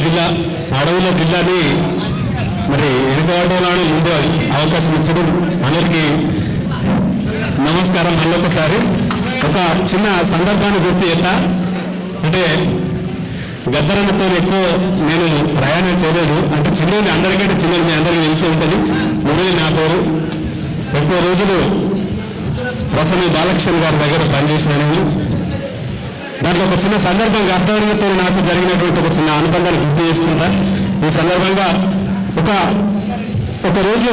జిల్లా అడవుల జిల్లాని మరి వెనుకబడ్డలను ముందు అవకాశం ఇచ్చడం అందరికీ నమస్కారం మళ్ళొకసారి. ఒక చిన్న సందర్భాన్ని గుర్తు చేస్తా. అంటే గద్దరన్నతో ఎక్కువ నేను ప్రయాణం చేయలేదు. అంటే చిన్నది అందరికంటే చిన్నది మీ అందరికీ తెలిసి ఉంటుంది. మురళి నా పేరు. ఎక్కువ రోజులు ప్రసన్న బాలకృష్ణ గారి దగ్గర పనిచేసినాను. దాంట్లో ఒక చిన్న సందర్భం గద్దరన్నతో నాకు జరిగినటువంటి ఒక చిన్న అనుబంధాన్ని గుర్తు చేసుకుంటా ఈ సందర్భంగా ఒక ఒక రోజు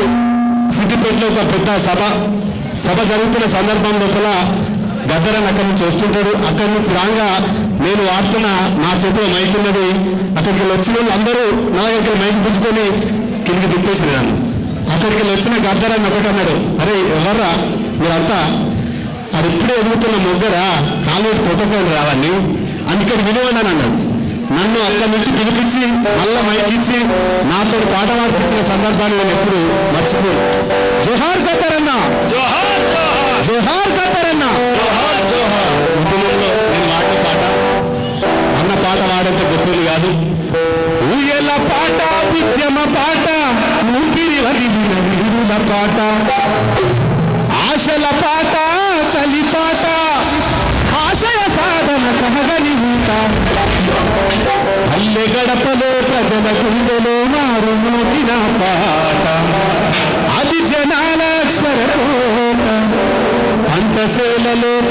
సిద్దిపేటలో ఒక పెద్ద సభ సభ జరుగుతున్న సందర్భం లోపల గద్దరని అక్కడి నుంచి వస్తుంటాడు. అక్కడి నుంచి రాగా నేను వాడుతున్న నా చేతిలో మైక్ ఉన్నది. అక్కడికి వచ్చిన అందరూ నా దగ్గర మైక్ పుచ్చుకొని కిందికి తిప్పేసి నన్ను అక్కడికి వచ్చిన గద్దరని ఒకటి అన్నాడు అరే ఎవర్రా? మీరంతా? అది ఇప్పుడే ఎదుగుతున్న మొగ్గరా? కాలు తొక్కకొని రావాలని అందుకని విలువని అన్నాడు. నన్ను అక్కడి నుంచి పిలిపించి మళ్ళా మైకిచ్చి నాతో పాట పాడిపించిన సందర్భాన్ని నేను ఎప్పుడు మర్చిపోను. జోహార్ కత్తరన్న జోహార్ కత్తరన్న ఉద్యమంలో నేను వాడిన పాట అన్న పాట వాడంత గొప్పది కాదు. ఊయల పాట ఉద్యమ పాట ఊపిరి వదిలిన పాట. పల్లె ప్రజల గుండెలో మారు మోగిన పాట. అది జనాల అక్షర కోట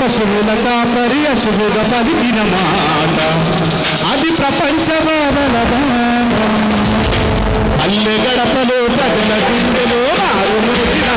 పశువుల కాపరి అశుభుగా పలికిన మాట. అది ప్రపంచ బాధల బాట పల్లె గడపలో ప్రజల గుండెలో మారు మోగిన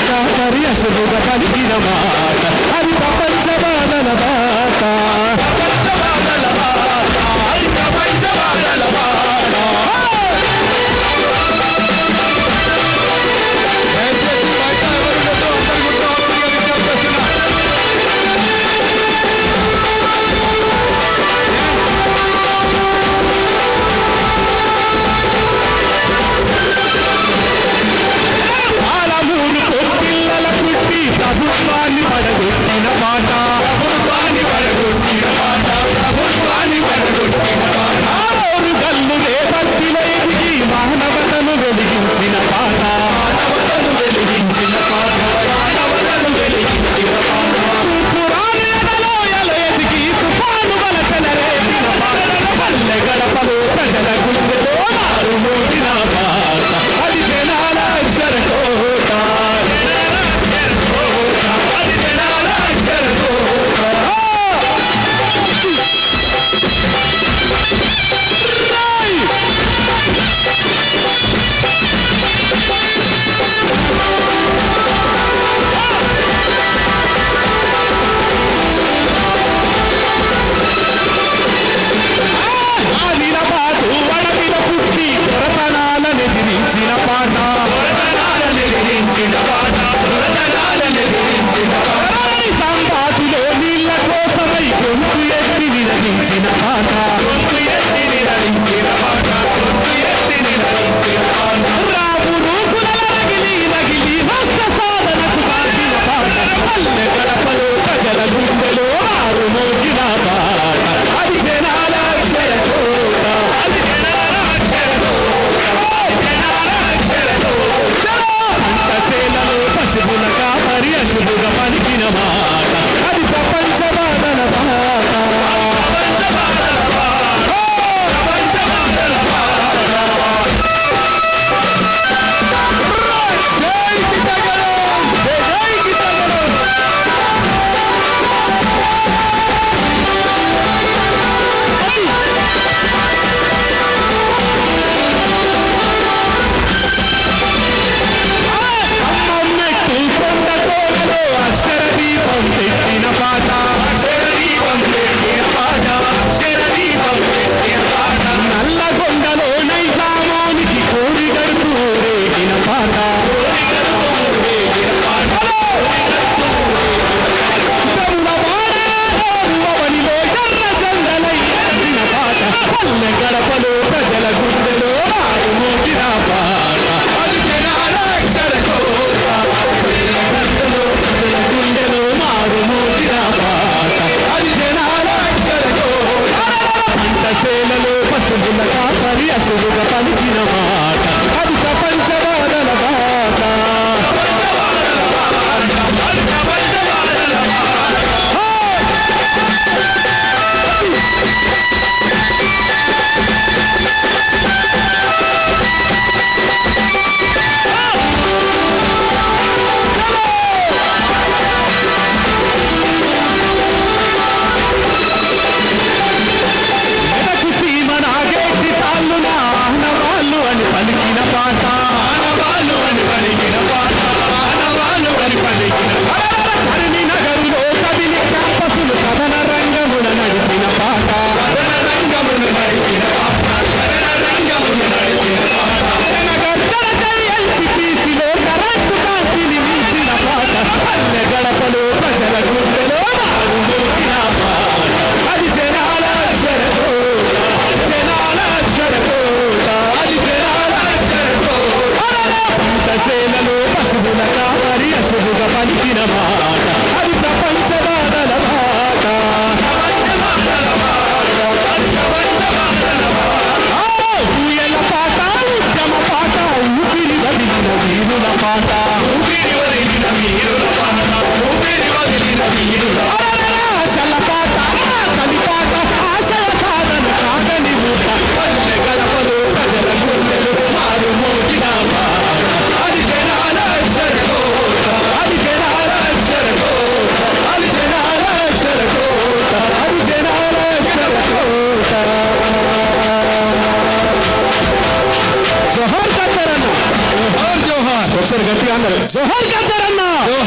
పశువుల అసలు కలిగిన మాట అది ప్రపంచ బాధల బాట పడగొట్టిన పాట சிலப்பாட்டா? పశువుల కాపరి అసలుగా పలికిన మాట. అది ప్రపంచ だろう。わかったらんな。